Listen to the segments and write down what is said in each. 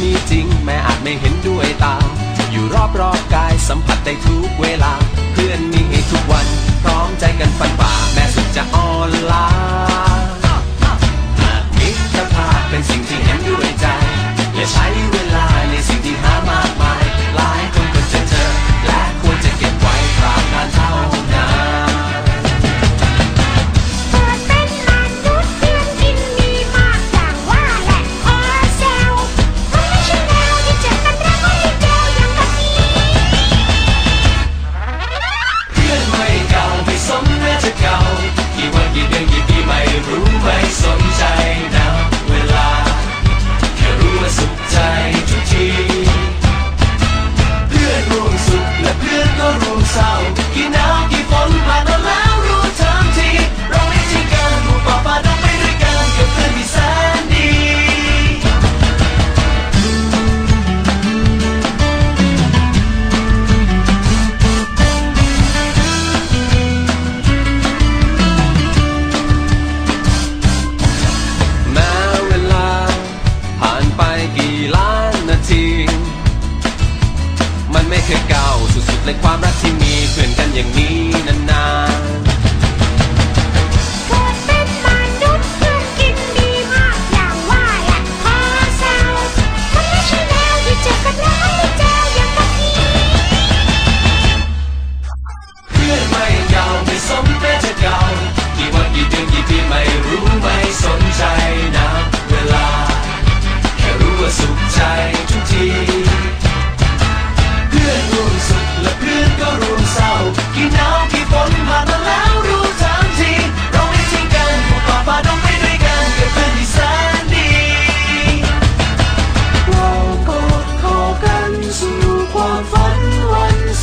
มีจริง แม้อาจไม่เห็นด้วยตา อยู่รอบรอบกายสัมผัสได้ทุกเวลา เพื่อนมีทุกวันพร้อมใจกันฝันไป และความ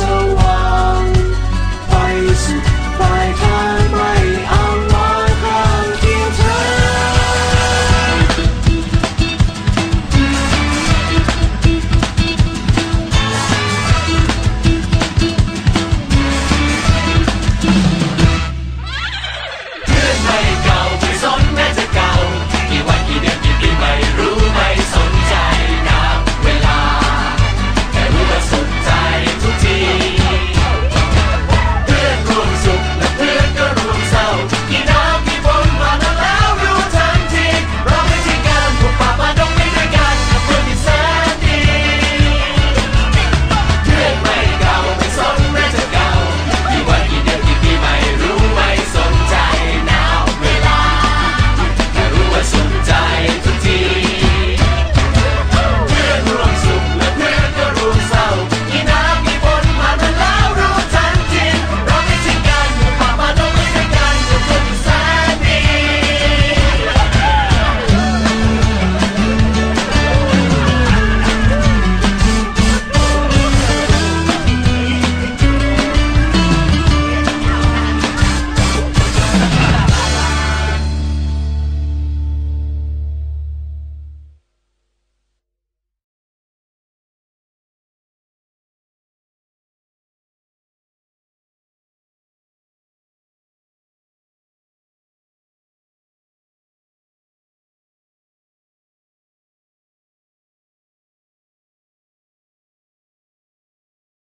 so